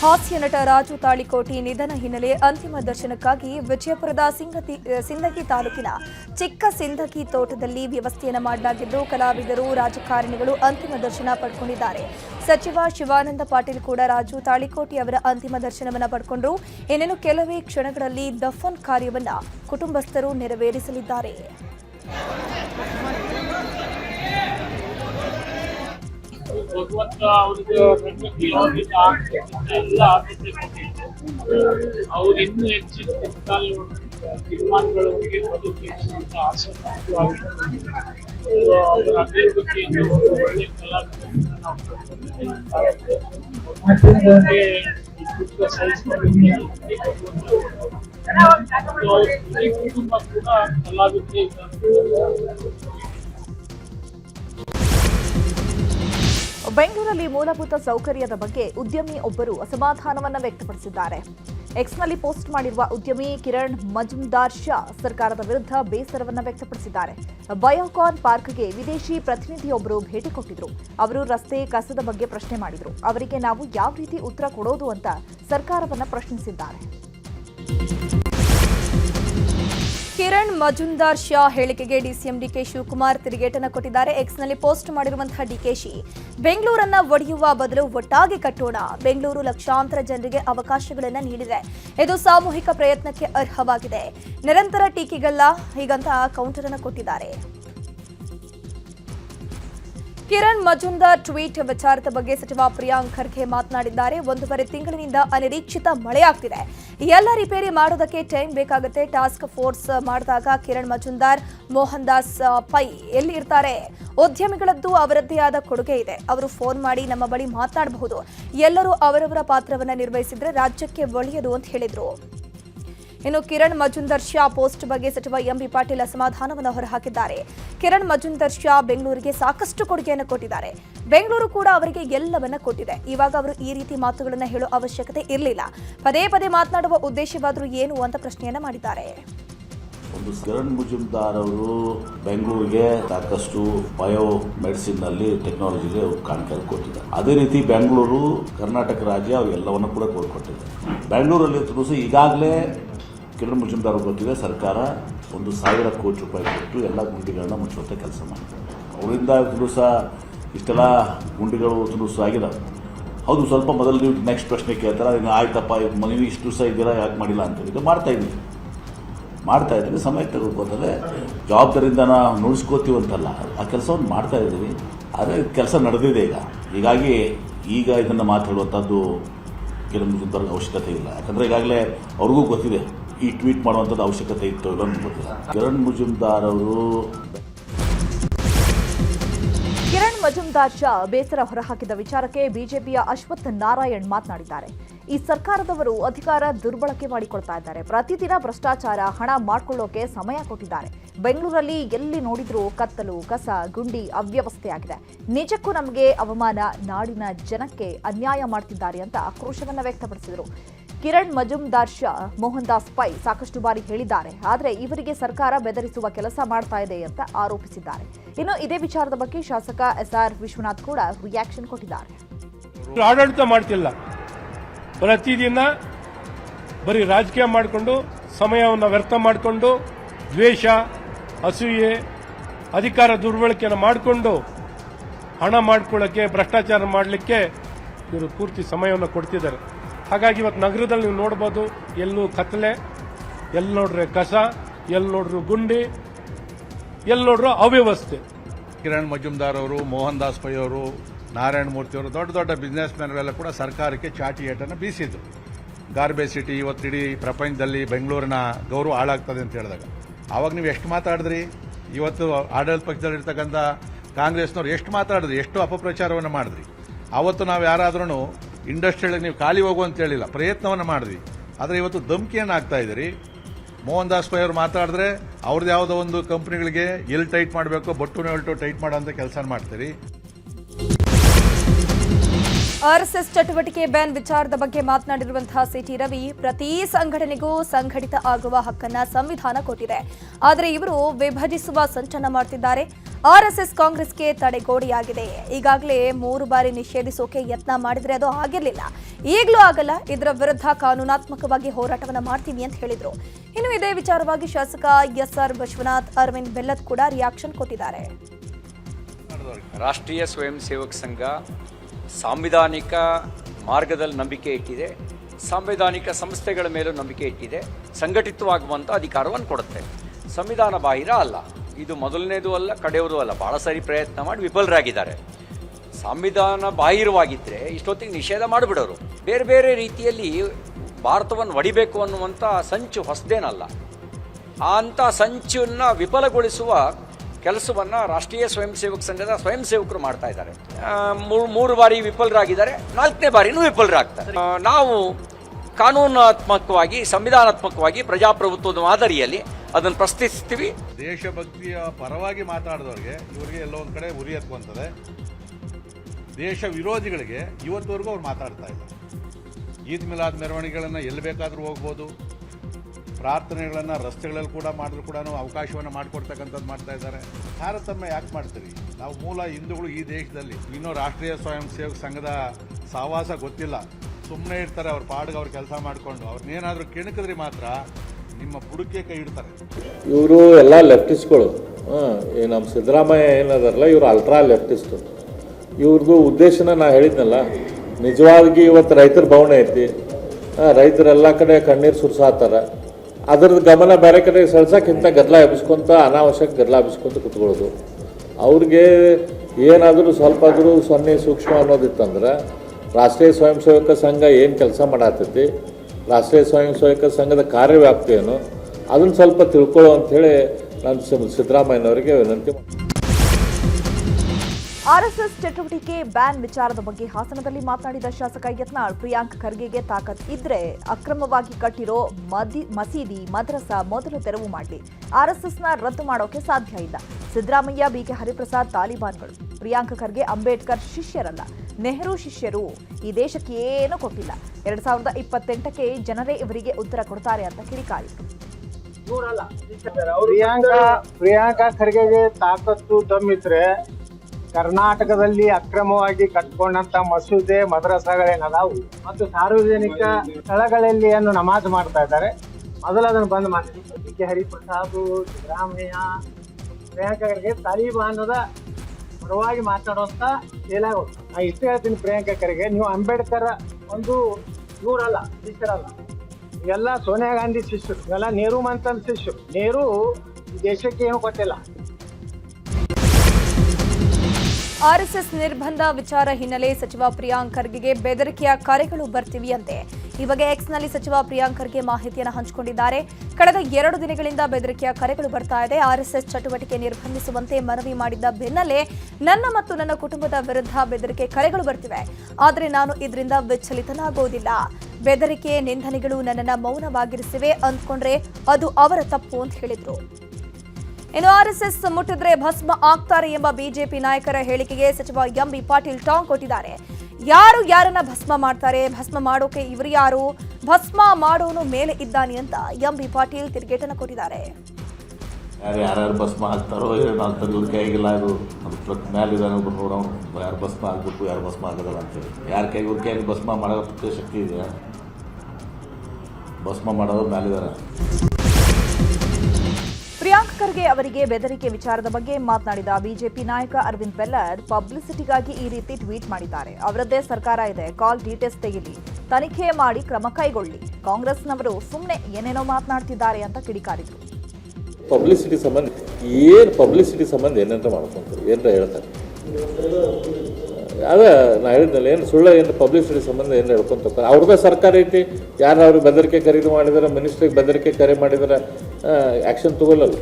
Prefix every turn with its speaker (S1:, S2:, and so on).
S1: ಹಾಸ್ಯ ನಟ ರಾಜು ತಾಳಿಕೋಟಿ ನಿಧನ ಹಿನ್ನೆಲೆ ಅಂತಿಮ ದರ್ಶನಕ್ಕಾಗಿ ವಿಜಯಪುರದ ಸಿಂಗತಿ, ಸಿಂದಗಿ ತಾಲೂಕಿನ ಚಿಕ್ಕ ಸಿಂದಗಿ ತೋಟದಲ್ಲಿ ವ್ಯವಸ್ಥೆಯನ್ನು ಮಾಡಲಾಗಿದ್ದು ಕಲಾವಿದರು, ರಾಜಕಾರಣಿಗಳು ಅಂತಿಮ ದರ್ಶನ ಪಡ್ಕೊಂಡಿದ್ದಾರೆ. ಸಚಿವ ಶಿವಾನಂದ ಪಾಟೀಲ್ ಕೂಡ ರಾಜು ತಾಳಿಕೋಟಿ ಅವರ ಅಂತಿಮ ದರ್ಶನವನ್ನು ಪಡ್ಕೊಂಡ್ರು ಇನ್ನೇನು ಕೆಲವೇ ಕ್ಷಣಗಳಲ್ಲಿ ದಫನ್ ಕಾರ್ಯವನ್ನು ಕುಟುಂಬಸ್ಥರು ನೆರವೇರಿಸಲಿದ್ದಾರೆ.
S2: ಅವ್ರು ಇನ್ನೂ ಹೆಚ್ಚಿನ ದಿನಕಾಲ ತೀರ್ಮಾನಗಳೊಂದಿಗೆ ಬದುಕಿರುವಂತ ಆಸೆ ನಮ್ಗೂ ಆಗಿದೆ. So, ಅವರ ಅಭಿವೃದ್ಧಿಯನ್ನು ಒಂದು ಒಳ್ಳೆ ಕಲಾವಿದರನ್ನ ನಾವು ಕಳ್ಕೊಂಡಿದ್ದೇವೆ. ಅವ್ರಿಗೆ ಈ ದುಃಖ
S1: ಬೆಂಗಳೂರಲ್ಲಿ ಮೂಲಭೂತ ಸೌಕರ್ಯದ ಬಗ್ಗೆ ಉದ್ಯಮಿ ಒಬ್ಬರು ಅಸಮಾಧಾನವನ್ನು ವ್ಯಕ್ತಪಡಿಸಿದ್ದಾರೆ. ಎಕ್ಸ್ನಲ್ಲಿ ಪೋಸ್ಟ್ ಮಾಡಿರುವ ಉದ್ಯಮಿ ಕಿರಣ್ ಮಜುಮ್ದಾರ್ ಶಾ ಸರ್ಕಾರದ ವಿರುದ್ಧ ಬೇಸರವನ್ನು ವ್ಯಕ್ತಪಡಿಸಿದ್ದಾರೆ. ಬಯೋಕಾನ್ ಪಾರ್ಕ್ಗೆ ವಿದೇಶಿ ಪ್ರತಿನಿಧಿಯೊಬ್ಬರು ಭೇಟಿ ಕೊಟ್ಟಿದ್ರು. ಅವರು ರಸ್ತೆ ಕಸದ ಬಗ್ಗೆ ಪ್ರಶ್ನೆ ಮಾಡಿದ್ರು. ಅವರಿಗೆ ನಾವು ಯಾವ ರೀತಿ ಉತ್ತರ ಕೊಡೋದು ಅಂತ ಸರ್ಕಾರವನ್ನು ಪ್ರಶ್ನಿಸಿದ್ದಾರೆ. ಕಿರಣ್ ಮಜುಂದಾರ್ ಶಾ ಹೇಳಿಕೆಗೆ ಡಿಸಿಎಂ ಡಿಕೆ ಶಿವಕುಮಾರ್ ತಿರುಗೇಟನ ಕೊಟ್ಟಿದ್ದಾರೆ. ಎಕ್ಸ್ನಲ್ಲಿ ಪೋಸ್ಟ್ ಮಾಡಿರುವಂತಹ ಡಿಕೆಶಿ ಬೆಂಗಳೂರನ್ನ ಒಡೆಯುವ ಬದಲು ಒಟ್ಟಾಗಿ ಕಟ್ಟೋಣ. ಬೆಂಗಳೂರು ಲಕ್ಷಾಂತರ ಜನರಿಗೆ ಅವಕಾಶಗಳನ್ನು ನೀಡಿದೆ. ಇದು ಸಾಮೂಹಿಕ ಪ್ರಯತ್ನಕ್ಕೆ ಅರ್ಹವಾಗಿದೆ. ನಿರಂತರ ಟೀಕೆಗಲ್ಲ ಹೀಗಂತ ಕೌಂಟರ್ ಅನ್ನು ಕೊಟ್ಟಿದ್ದಾರೆ. ಕಿರಣ್ ಮಜುಂದಾರ್ ಟ್ವೀಟ್ ವಿಚಾರದ ಬಗ್ಗೆ ಸಚಿವ ಪ್ರಿಯಾಂಕ್ ಖರ್ಗೆ ಮಾತನಾಡಿದ್ದಾರೆ. ಒಂದೂವರೆ ತಿಂಗಳಿನಿಂದ ಅನಿರೀಕ್ಷಿತ ಮಳೆಯಾಗ್ತಿದೆ ಎಲ್ಲ ರಿಪೇರಿ ಮಾಡೋದಕ್ಕೆ ಟೈಮ್ ಬೇಕಾಗುತ್ತೆ. ಟಾಸ್ಕ್ ಫೋರ್ಸ್ ಮಾಡಿದಾಗ ಕಿರಣ್ ಮಜುಂದಾರ್, ಮೋಹನ್ ದಾಸ್ ಪೈ ಎಲ್ಲಿ ಇರ್ತಾರೆ ಉದ್ಯಮಿಗಳದ್ದು ಅವರದ್ದೇ ಆದ ಕೊಡುಗೆ ಇದೆ. ಅವರು ಫೋನ್ ಮಾಡಿ ನಮ್ಮ ಬಳಿ ಮಾತನಾಡಬಹುದು ಎಲ್ಲರೂ ಅವರವರ ಪಾತ್ರವನ್ನು ನಿರ್ವಹಿಸಿದ್ರೆ ರಾಜ್ಯಕ್ಕೆ ಒಳ್ಳೆಯದು ಅಂತ ಹೇಳಿದ್ರು. ಇನ್ನು ಕಿರಣ್ ಮಜುಂದರ್ ಶಾ ಪೋಸ್ಟ್ ಬಗ್ಗೆ ಸಚಿವ ಎಂಬಿ ಪಾಟೀಲ್ ಅಸಮಾಧಾನವನ್ನು ಹೊರಹಾಕಿದ್ದಾರೆ. ಕಿರಣ್ ಮಜುಂದರ್ ಶಾ ಬೆಂಗಳೂರಿಗೆ ಸಾಕಷ್ಟು ಕೊಡುಗೆಯನ್ನು ಕೊಟ್ಟಿದ್ದಾರೆ. ಬೆಂಗಳೂರು ಕೂಡ ಅವರಿಗೆ ಎಲ್ಲವನ್ನ ಕೊಟ್ಟಿದೆ. ಇವಾಗ ಅವರು ಈ ರೀತಿ ಮಾತುಗಳನ್ನು ಹೇಳೋ ಅವಶ್ಯಕತೆ ಇರಲಿಲ್ಲ. ಪದೇ ಪದೇ ಮಾತನಾಡುವ ಉದ್ದೇಶವಾದರೂ ಏನು ಅಂತ ಪ್ರಶ್ನೆಯನ್ನ ಮಾಡಿದ್ದಾರೆ.
S3: ಒಂದು ಕಿರಣ್ ಮುಜುಮ್ದಾರ್ ಅವರು ಬೆಂಗಳೂರಿಗೆ ಸಾಕಷ್ಟು ಬಯೋ ಮೆಡಿಸಿನ್ನಲ್ಲಿ ಟೆಕ್ನಾಲಜಿಗೆ ಕಾಣಿಕೆ ಕೊಟ್ಟಿದ್ದಾರೆ. ಅದೇ ರೀತಿ ಬೆಂಗಳೂರು, ಕರ್ನಾಟಕ ರಾಜ್ಯ ಎಲ್ಲವನ್ನು ಕೂಡ ಕೊಡ್ಕೊಟ್ಟಿದೆ ಬೆಂಗಳೂರಲ್ಲಿ ಈಗಾಗಲೇ ಕಿರಣ್ ಮುಜುಮ್ದಾರ್ ಗೊತ್ತಿದೆ, ಸರ್ಕಾರ ಒಂದು ಸಾವಿರ ಕೋಟಿ ರೂಪಾಯಿ ಕೊಟ್ಟು ಎಲ್ಲ ಗುಂಡಿಗಳನ್ನ ಮುಚ್ಚುವಂಥ ಕೆಲಸ ಮಾಡಿದೆ ಅವರಿಂದ ತುಳುಸ ಇಷ್ಟೆಲ್ಲ ಗುಂಡಿಗಳು ತುಳುಸು ಆಗಿಲ್ಲ ಹೌದು, ಸ್ವಲ್ಪ ಮೊದಲು ನೀವು ನೆಕ್ಸ್ಟ್ ಪ್ರಶ್ನೆ ಕೇಳ್ತಾರೆ ಇನ್ನು ಆಯ್ತಪ್ಪ ನೀವು ಇಷ್ಟು ದಿವಸ ಇದ್ದೀರಾ ಯಾಕೆ ಮಾಡಿಲ್ಲ ಅಂತ ಇದು ಮಾಡ್ತಾ ಇದ್ದೀವಿ. ಮಾಡ್ತಾ ಇದ್ದೀವಿ, ಸಮಯ ತೆಗೆದುಕೋತದೆ ಜವಾಬ್ದಾರಿಯಿಂದ ನಾವು ನುಡಿಸ್ಕೋತೀವಂತಲ್ಲ. ಆ ಕೆಲಸವನ್ನು ಮಾಡ್ತಾ ಇದ್ದೀವಿ, ಆದರೆ ಕೆಲಸ ನಡೆದಿದೆ ಈಗ. ಹೀಗಾಗಿ ಈಗ ಇದನ್ನು ಮಾತಾಡುವಂಥದ್ದು ಕೆಲವು ಅವಶ್ಯಕತೆ ಇಲ್ಲ. ಯಾಕಂದರೆ ಈಗಾಗಲೇ ಅವ್ರಿಗೂ ಗೊತ್ತಿದೆ. ಈ ಟ್ವೀಟ್ ಮಾಡುವಂಥದ್ದು ಅವಶ್ಯಕತೆ ಇತ್ತು. ಇಲ್ಲ ಕಿರಣ್ ಮುಜುಮ್ದಾರ್ ಅವರು
S1: ಕಿರಣ್ ಮಜುಮ್ದಾರ್ ಶಾ ಬೇಸರ ಹೊರಹಾಕಿದ ವಿಚಾರಕ್ಕೆ ಬಿಜೆಪಿಯ ಅಶ್ವಥ್ ನಾರಾಯಣ್ ಮಾತನಾಡಿದ್ದಾರೆ. ಈ ಸರ್ಕಾರದವರು ಅಧಿಕಾರ ದುರ್ಬಳಕೆ ಮಾಡಿಕೊಳ್ತಾ ಇದ್ದಾರೆ. ಪ್ರತಿದಿನ ಭ್ರಷ್ಟಾಚಾರ ಹಣ ಮಾಡಿಕೊಳ್ಳೋಕೆ ಸಮಯ ಕೊಟ್ಟಿದ್ದಾರೆ. ಬೆಂಗಳೂರಲ್ಲಿ ಎಲ್ಲಿ ನೋಡಿದ್ರೂ ಕತ್ತಲು, ಕಸ, ಗುಂಡಿ ಅವ್ಯವಸ್ಥೆಯಾಗಿದೆ. ನಿಜಕ್ಕೂ ನಮಗೆ ಅವಮಾನ ನಾಡಿನ ಜನಕ್ಕೆ ಅನ್ಯಾಯ ಮಾಡ್ತಿದ್ದಾರೆ ಅಂತ ಆಕ್ರೋಶವನ್ನು ವ್ಯಕ್ತಪಡಿಸಿದರು. ಕಿರಣ್ ಮಜುಮ್ದಾರ್ ಶಾ ಮೋಹನ್ ದಾಸ್ ಪೈ ಸಾಕಷ್ಟು ಬಾರಿ ಹೇಳಿದ್ದಾರೆ. ಆದರೆ ಇವರಿಗೆ ಸರ್ಕಾರ ಬೆದರಿಸುವ ಕೆಲಸ ಮಾಡ್ತಾ ಇದೆ ಅಂತ ಆರೋಪಿಸಿದ್ದಾರೆ. ಇನ್ನು ಇದೇ ವಿಚಾರದ ಬಗ್ಗೆ ಶಾಸಕ ಎಸ್ಆರ್ ವಿಶ್ವನಾಥ್ ಕೂಡ ರಿಯಾಕ್ಷನ್ ಕೊಟ್ಟಿದ್ದಾರೆ.
S4: ಆಡಳಿತ ಮಾಡ್ತಿಲ್ಲ. ಪ್ರತಿದಿನ ಬರೀ ರಾಜಕೀಯ ಮಾಡಿಕೊಂಡು, ಸಮಯವನ್ನು ವ್ಯರ್ಥ ಮಾಡಿಕೊಂಡು, ದ್ವೇಷ, ಅಸೂಯೆ, ಅಧಿಕಾರ ದುರ್ಬಳಕೆಯನ್ನು ಮಾಡಿಕೊಂಡು ಹಣ ಮಾಡ್ಕೊಳ್ಳೋಕ್ಕೆ, ಭ್ರಷ್ಟಾಚಾರ ಮಾಡಲಿಕ್ಕೆ ಇವರು ಪೂರ್ತಿ ಸಮಯವನ್ನು ಕೊಡ್ತಿದ್ದಾರೆ. ಹಾಗಾಗಿ ಇವತ್ತು ನಗರದಲ್ಲಿ ನೀವು ನೋಡ್ಬೋದು, ಎಲ್ಲೂ ಕತ್ತಲೆ ಎಲ್ಲಿ ನೋಡ್ರೆ ಕಸ ಎಲ್ಲಿ ನೋಡ್ರು ಗುಂಡಿ ಎಲ್ಲಿ ನೋಡ್ರು ಅವ್ಯವಸ್ಥೆ.
S5: ಕಿರಣ್ ಮಜುಮ್ದಾರ್ ಅವರು, ಮೋಹನ್ ದಾಸ್ ಪೈ ಅವರು, ನಾರಾಯಣ ಮೂರ್ತಿ ಅವರು ದೊಡ್ಡ ದೊಡ್ಡ ಬಿಸ್ನೆಸ್ ಮ್ಯಾನ್ಗಳೆಲ್ಲ ಕೂಡ ಸರ್ಕಾರಕ್ಕೆ ಚಾಟಿ ಏಟನ್ನು ಬೀಸಿದ್ರು. ಗಾರ್ಬೇಜ್ ಸಿಟಿ ಇವತ್ತು ಇಡೀ ಪ್ರಪಂಚದಲ್ಲಿ ಬೆಂಗಳೂರಿನ ಗೌರವ ಹಾಳಾಗ್ತದೆ ಅಂತ ಹೇಳಿದಾಗ. ಆವಾಗ ನೀವು ಎಷ್ಟು ಮಾತಾಡಿದ್ರಿ? ಇವತ್ತು ಆಡಳಿತ ಪಕ್ಷದಲ್ಲಿರ್ತಕ್ಕಂಥ ಕಾಂಗ್ರೆಸ್ನವ್ರು ಎಷ್ಟು ಮಾತಾಡಿದ್ರಿ? ಎಷ್ಟು ಅಪಪ್ರಚಾರವನ್ನು ಮಾಡಿದ್ರಿ? ಅವತ್ತು ನಾವು ಯಾರಾದ್ರೂ ಇಂಡಸ್ಟ್ರಿಯಲ್ಲಿ ನೀವು ಖಾಲಿ ಹೋಗು ಅಂತ ಹೇಳಿಲ್ಲ, ಪ್ರಯತ್ನವನ್ನು ಮಾಡಿದ್ವಿ. ಆದರೆ ಇವತ್ತು ಧಮ್ಕಿಯನ್ನು ಆಗ್ತಾ ಇದ್ದೀರಿ. ಮೋಹನ್ ದಾಸ್ ಪೈ ಅವರು ಮಾತಾಡಿದ್ರೆ ಅವ್ರದ್ದು ಯಾವುದೋ ಒಂದು ಕಂಪ್ನಿಗಳಿಗೆ ಎಲ್ಲಿ ಟೈಟ್ ಮಾಡಬೇಕು ಬಟ್ಟು ನೆಲ್ಟು ಟೈಟ್ ಮಾಡೋ ಕೆಲಸ ಮಾಡ್ತೀರಿ.
S1: ಆರ್ಎಸ್ಎಸ್ ಚಟುವಟಿಕೆ ಬ್ಯಾನ್ ವಿಚಾರದ ಬಗ್ಗೆ ಮಾತನಾಡಿರುವಂತಹ ಸಿಟಿ ರವಿ, ಪ್ರತಿ ಸಂಘಟನೆಗೂ ಸಂಘಟಿತ ಆಗುವ ಹಕ್ಕನ್ನ ಸಂವಿಧಾನ ಕೊಟ್ಟಿದೆ. ಆದರೆ ಇವರು ವಿಭಜಿಸುವ ಸಂಚನ ಮಾಡ್ತಿದ್ದಾರೆ. ಆರ್ಎಸ್ಎಸ್ ಕಾಂಗ್ರೆಸ್ಗೆ ತಡೆಗೋಡೆಯಾಗಿದೆ. ಈಗಾಗಲೇ ಮೂರು ಬಾರಿ ನಿಷೇಧಿಸೋಕೆ ಯತ್ನ ಮಾಡಿದ್ರೆ ಅದು ಆಗಿರಲಿಲ್ಲ. ಈಗಲೂ ಆಗಲ್ಲ, ಇದರ ವಿರುದ್ಧ ಕಾನೂನಾತ್ಮಕವಾಗಿ ಹೋರಾಟವನ್ನು ಮಾಡ್ತೀನಿ ಅಂತ ಹೇಳಿದ್ರು. ಇನ್ನು ಇದೇ ವಿಚಾರವಾಗಿ ಶಾಸಕ ಎಸ್ ಆರ್ ವಿಶ್ವನಾಥ್, ಅರವಿಂದ್ ಬೆಲ್ಲದ್ ಕೂಡ ರಿಯಾಕ್ಷನ್ ಕೊಟ್ಟಿದ್ದಾರೆ.
S6: ರಾಷ್ಟ್ರೀಯ ಸ್ವಯಂ ಸೇವಕ ಸಂಘ ಸಾಂವಿಧಾನಿಕ ಮಾರ್ಗದಲ್ಲಿ ನಂಬಿಕೆ ಇಟ್ಟಿದೆ. ಸಾಂವಿಧಾನಿಕ ಸಂಸ್ಥೆಗಳ ಮೇಲೂ ನಂಬಿಕೆ ಇಟ್ಟಿದೆ. ಸಂಘಟಿತವಾಗುವಂಥ ಅಧಿಕಾರವನ್ನು ಕೊಡುತ್ತೆ. ಸಂವಿಧಾನ ಬಾಹಿರ ಅಲ್ಲ. ಇದು ಮೊದಲನೇದು ಅಲ್ಲ, ಕಡೆಯವರು ಅಲ್ಲ. ಭಾಳ ಸಾರಿ ಪ್ರಯತ್ನ ಮಾಡಿ ವಿಫಲರಾಗಿದ್ದಾರೆ. ಸಂವಿಧಾನ ಬಾಹಿರವಾಗಿದ್ದರೆ ಇಷ್ಟೊತ್ತಿಗೆ ನಿಷೇಧ ಮಾಡಿಬಿಡೋರು. ಬೇರೆ ಬೇರೆ ರೀತಿಯಲ್ಲಿ ಭಾರತವನ್ನು ಒಡಿಬೇಕು ಅನ್ನುವಂಥ ಸಂಚು ಹೊಸದೇನಲ್ಲ. ಅಂಥ ಸಂಚನ್ನು ವಿಫಲಗೊಳಿಸುವ ಕೆಲಸವನ್ನು ರಾಷ್ಟ್ರೀಯ ಸ್ವಯಂ ಸೇವಕ ಸಂಘದ ಸ್ವಯಂ ಸೇವಕರು ಮಾಡ್ತಾ ಇದ್ದಾರೆ. ಮೂರು ಮೂರು ಬಾರಿ ವಿಫಲರಾಗಿದ್ದಾರೆ, ನಾಲ್ಕನೇ ಬಾರಿನೂ ವಿಫಲರಾಗ್ತಾರೆ. ನಾವು ಕಾನೂನಾತ್ಮಕವಾಗಿ, ಸಂವಿಧಾನಾತ್ಮಕವಾಗಿ ಪ್ರಜಾಪ್ರಭುತ್ವದ ಮಾದರಿಯಲ್ಲಿ ಅದನ್ನು ಪ್ರಶ್ನಿಸ್ತೀವಿ.
S5: ದೇಶಭಕ್ತಿಯ ಪರವಾಗಿ ಮಾತಾಡಿದವ್ರಿಗೆ ಇವರಿಗೆ ಎಲ್ಲೋ ಒಂದು ಕಡೆ ಉರಿ ಹತ್ಕೊಂತದೆ. ದೇಶ ವಿರೋಧಿಗಳಿಗೆ ಇವತ್ತುವರೆಗೂ ಅವ್ರು ಮಾತಾಡ್ತಾ ಇಲ್ಲ. ಈದ್ ಮಿಲಾದ್ ಮೆರವಣಿಗೆಗಳನ್ನು ಎಲ್ಲಿ ಬೇಕಾದರೂ ಹೋಗ್ಬೋದು. ಪ್ರಾರ್ಥನೆಗಳನ್ನು ರಸ್ತೆಗಳಲ್ಲಿ ಕೂಡ ಮಾಡಿದ್ರು ಕೂಡ ಅವಕಾಶವನ್ನು ಮಾಡಿಕೊಡ್ತಕ್ಕಂಥದ್ದು ಮಾಡ್ತಾ ಇದ್ದಾರೆ. ತಾರತಮ್ಯ ಯಾಕೆ ಮಾಡ್ತೀರಿ? ನಾವು ಮೂಲ ಹಿಂದೂಗಳು ಈ ದೇಶದಲ್ಲಿ. ಇನ್ನೂ ರಾಷ್ಟ್ರೀಯ ಸ್ವಯಂ ಸೇವಕ ಸಂಘದ ಸಹವಾಸ ಗೊತ್ತಿಲ್ಲ. ಸುಮ್ಮನೆ ಇರ್ತಾರೆ ಅವ್ರ ಪಾಡಿಗೆ ಅವ್ರು ಕೆಲಸ ಮಾಡಿಕೊಂಡು. ಅವ್ರನ್ನೇನಾದರೂ ಕೆಣಕಿದ್ರೆ ಮಾತ್ರ ನಿಮ್ಮ ಬುಡಕ್ಕೆ ಕೈ ಇಡ್ತಾರೆ.
S7: ಇವರು ಎಲ್ಲ ಲೆಫ್ಟಿಸ್ಟ್ಗಳು. ನಮ್ಮ ಸಿದ್ದರಾಮಯ್ಯ ಏನದಾರಲ್ಲ, ಇವರು ಅಲ್ಟ್ರಾ ಲೆಫ್ಟಿಸ್ಟು ಇವ್ರದ್ದು ಉದ್ದೇಶನ ನಾನು ಹೇಳಿದ್ನಲ್ಲ, ನಿಜವಾಗಿ ಇವತ್ತು ರೈತರ ಭಾವನೆ ಐತಿ. ರೈತರೆಲ್ಲ ಕಡೆ ಕಣ್ಣೀರು ಸುರಿಸಾತಾರೆ. ಅದ್ರದ್ದು ಗಮನ ಬೇರೆ ಕಡೆ ಸೆಳ್ಸಕ್ಕಿಂತ ಗದ್ದಲ ಎಬ್ಬಿಸ್ಕೊಂತ ಅನಾವಶ್ಯಕ ಗದ್ದಲ ಎಬ್ಸ್ಕೊಂತ ಕುತ್ಕೊಳ್ಳೋದು. ಅವ್ರಿಗೆ ಏನಾದರೂ ಸ್ವಲ್ಪ ಆದರೂ ಸೊನ್ನೆ ಸೂಕ್ಷ್ಮ ಅನ್ನೋದಿತ್ತಂದ್ರೆ, ರಾಷ್ಟ್ರೀಯ ಸ್ವಯಂ ಸೇವಕ ಸಂಘ ಏನು ಕೆಲಸ ಮಾಡತ್ತೈತಿ ರಾಷ್ಟ್ರೀಯ ಸ್ವಯಂ ಸೇವಕ ಸಂಘದ ಕಾರ್ಯವ್ಯಾಪ್ತಿ ಏನು ಅದನ್ನು ಸ್ವಲ್ಪ ತಿಳ್ಕೊಳ್ಳೋ ಅಂಥೇಳಿ ನಾನು ಸಿದ್ದರಾಮಯ್ಯನವರಿಗೆ ವಿನಂತಿ
S1: ಆರ್ಎಸ್ಎಸ್ ಚಟುವಟಿಕೆ ಬ್ಯಾನ್ ವಿಚಾರದ ಬಗ್ಗೆ ಹಾಸನದಲ್ಲಿ ಮಾತನಾಡಿದ ಶಾಸಕ ಯತ್ನಾಳ್, ಪ್ರಿಯಾಂಕ್ ಖರ್ಗೆಗೆ ತಾಕತ್ ಇದ್ರೆ ಅಕ್ರಮವಾಗಿ ಕಟ್ಟಿರೋ ಮದಿ, ಮಸೀದಿ, ಮದ್ರಸಾ ಮೊದಲು ತೆರವು ಮಾಡಲಿ. ಆರ್ಎಸ್ಎಸ್ನ ರದ್ದು ಮಾಡೋಕೆ ಸಾಧ್ಯ ಇಲ್ಲ. ಸಿದ್ದರಾಮಯ್ಯ ಬಿಕೆ ಹರಿಪ್ರಸಾದ್, ತಾಲಿಬಾನ್ಗಳು. ಪ್ರಿಯಾಂಕ್ ಖರ್ಗೆ ಅಂಬೇಡ್ಕರ್ ಶಿಷ್ಯರಲ್ಲ. ನೆಹರು ಶಿಷ್ಯರು ಈ ದೇಶಕ್ಕೆ ಏನೂ ಕೊಟ್ಟಿಲ್ಲ. ಎರಡ್ ಸಾವಿರದ ಇಪ್ಪತ್ತೆಂಟಕ್ಕೆ ಜನರೇ ಇವರಿಗೆ ಉತ್ತರ ಕೊಡ್ತಾರೆ ಅಂತ ಕಿಡಿಕಾರಿದ್ರು
S8: ಪ್ರಿಯಾಂಕಾ ಪ್ರಿಯಾಂಕಾ ಖರ್ಗೆಗೆ ತಾಕತ್ತು ದಮ್ಮಿದ್ರೆ ಕರ್ನಾಟಕದಲ್ಲಿ ಅಕ್ರಮವಾಗಿ ಕಟ್ಕೊಂಡಂತ ಮಸೂದೆ ಮದ್ರಸಾಗಳೇನದಾವು ಮತ್ತು ಸಾರ್ವಜನಿಕ ಸ್ಥಳಗಳಲ್ಲಿ ಏನು ನಮಾಜ್ ಮಾಡ್ತಾ ಇದ್ದಾರೆ. ಮೊದಲು ಅದನ್ನು ಬಂದ್ ಮಾಡಿ. ಕೆ ಹರಿಪ್ರಸಾದ್ ಸಿದ್ದರಾಮಯ್ಯ ಪ್ರಿಯಾಂಕಾ ಖರ್ಗೆ ತಾಲಿಬಾನದ ಪರವಾಗಿ ಮಾತಾಡುವಂತ ಏಲಾಗೋದು ನಾ ಇಷ್ಟು ಹೇಳ್ತೀನಿ ನೀವು ಅಂಬೇಡ್ಕರ್ ಒಂದು ಇವರಲ್ಲ ಶಿಷ್ಯರಲ್ಲ ಎಲ್ಲ ಸೋನಿಯಾ ಗಾಂಧಿ ಶಿಷ್ಯರು, ಇವೆಲ್ಲ ನೆಹರು ಮಂತನ್ ಶಿಷ್ಯರು. ನೆಹರು ದೇಶಕ್ಕೆ ಏನು ಕೊಟ್ಟಿಲ್ಲ.
S1: ಆರ್ಎಸ್ಎಸ್ ನಿರ್ಬಂಧ ವಿಚಾರ ಹಿನ್ನೆಲೆ ಸಚಿವ ಪ್ರಿಯಾಂಕ್ ಖರ್ಗೆಗೆ ಬೆದರಿಕೆಯ ಕರೆಗಳು ಬರ್ತಿವೆಯಂತೆ. ಈ ಬಗ್ಗೆ ಎಕ್ಸ್ನಲ್ಲಿ ಸಚಿವ ಪ್ರಿಯಾಂಕ್ ಖರ್ಗೆ ಮಾಹಿತಿಯನ್ನು ಹಂಚಿಕೊಂಡಿದ್ದಾರೆ. ಕಳೆದ ಎರಡು ದಿನಗಳಿಂದ ಬೆದರಿಕೆಯ ಕರೆಗಳು ಬರ್ತಾ ಇದೆ. ಆರ್ಎಸ್ಎಸ್ ಚಟುವಟಿಕೆ ನಿರ್ಬಂಧಿಸುವಂತೆ ಮನವಿ ಮಾಡಿದ್ದ ಬೆನ್ನಲ್ಲೇ ನನ್ನ ಮತ್ತು ನನ್ನ ಕುಟುಂಬದ ವಿರುದ್ಧ ಬೆದರಿಕೆ ಕರೆಗಳು ಬರ್ತಿವೆ. ಆದರೆ ನಾನು ಇದರಿಂದ ವಿಚಲಿತನಾಗೋದಿಲ್ಲ. ಬೆದರಿಕೆ ನಿಂದನೆಗಳು ನನ್ನನ್ನು ಮೌನವಾಗಿರಿಸಿವೆ ಅಂದ್ಕೊಂಡ್ರೆ ಅದು ಅವರ ತಪ್ಪು ಅಂತ ಹೇಳಿದರು. ಇನ್ನು ಆರ್ಎಸ್ಎಸ್ ಮುಟ್ಟಿದ್ರೆ ಭಸ್ಮ ಆಗ್ತಾರೆ ಎಂಬ ಬಿಜೆಪಿ ನಾಯಕರ ಹೇಳಿಕೆಗೆ ಸಚಿವ ಎಂಬಿ ಪಾಟೀಲ್ ಟಾಂಗ್ ಕೊಟ್ಟಿದ್ದಾರೆ. ಯಾರು ಯಾರನ್ನ ಭಸ್ಮ ಮಾಡ್ತಾರೆ? ಭಸ್ಮ ಮಾಡೋಕೆ ಇವರು ಯಾರು? ಭಸ್ಮ ಮಾಡೋನು ಮೇಲೆ ಇದ್ದಾನೆ ಅಂತ ಎಂಬಿ ಪಾಟೀಲ್ ತಿರುಗೇಟನ ಕೊಟ್ಟಿದ್ದಾರೆ.
S3: ಯಾರು ಯಾರ್ಯಾರು ಭಸ್ಮ ಆಗ್ತಾರೋ ಏನು ಅಂತಾರೆ ಇವ್ರ ಕೈಗಿಲ್ಲ ಅದು ಟ್ರಕ್ ಮೇಲೆ ಒಬ್ರು ನೋಡೋನು. ಯಾರು ಭಸ್ಮ ಆಗ್ಬೇಕು, ಯಾರು ಭಸ್ಮ ಆಗೋದಲ್ಲ ಅಂತೇಳಿ ಯಾರ ಕೈ ಇವ್ರ ಭಸ್ಮ ಮಾಡೋಕ್ಕೆ ಶಕ್ತಿ ಇದೆಯಾ? ಭಸ್ಮ ಮಾಡೋದು ಮೇಲಿದ್ದಾರೆ
S1: ಪ್ರಿಯಾಂಕ್ ಖರ್ಗೆ ಅವರಿಗೆ ಬೆದರಿಕೆ ವಿಚಾರದ ಬಗ್ಗೆ ಮಾತನಾಡಿದ ಬಿಜೆಪಿ ನಾಯಕ ಅರವಿಂದ್ ಬೆಲ್ಲದ್ ಪಬ್ಲಿಸಿಟಿಗಾಗಿ ಈ ರೀತಿ ಟ್ವೀಟ್ ಮಾಡಿದ್ದಾರೆ. ಅವರದ್ದೇ ಸರ್ಕಾರ ಇದೆ. ಕಾಲ್ ಡೀಟೇಲ್ಸ್ ತೆಗಿಲಿ. ತನಿಖೆ ಮಾಡಿ ಕ್ರಮ ಕೈಗೊಳ್ಳಿ. ಕಾಂಗ್ರೆಸ್ನವರು ಸುಮ್ಮನೆ ಏನೇನೋ ಮಾತನಾಡ್ತಿದ್ದಾರೆ ಅಂತ ಕಿಡಿಕಾರಿದ್ರು.
S7: ಪಬ್ಲಿಸಿಟಿ ಸಂಬಂಧ, ಏನು ಪಬ್ಲಿಸಿಟಿ ಸಂಬಂಧ ಏನಂತ ಮಾಡ್ಕೊಂತಾರೆ, ಏನರ ಹೇಳ್ತಾರೆ. ಅದೇ ನಾ ಹೇಳಿದ್ನಲ್ಲ, ಏನು ಸುಳ್ಳು, ಏನು ಪಬ್ಲಿಸಿಟಿ ಸಂಬಂಧ ಏನು ಹೇಳ್ಕೊಂತ ಹೋಗ್ತಾರೆ ಅವ್ರದ್ದೇ ಸರ್ಕಾರ ಐತಿ. ಯಾರು ಅವ್ರಿಗೆ ಬೆದರಿಕೆ ಖರೀದಿ ಮಾಡಿದಾರೆ, ಮಿನಿಸ್ಟ್ರಿಗೆ ಬೆದರಿಕೆ ಕರೆ ಮಾಡಿದಾರೆ ಆ್ಯಕ್ಷನ್ ತಗೊಳ್ಳಲ್ಲ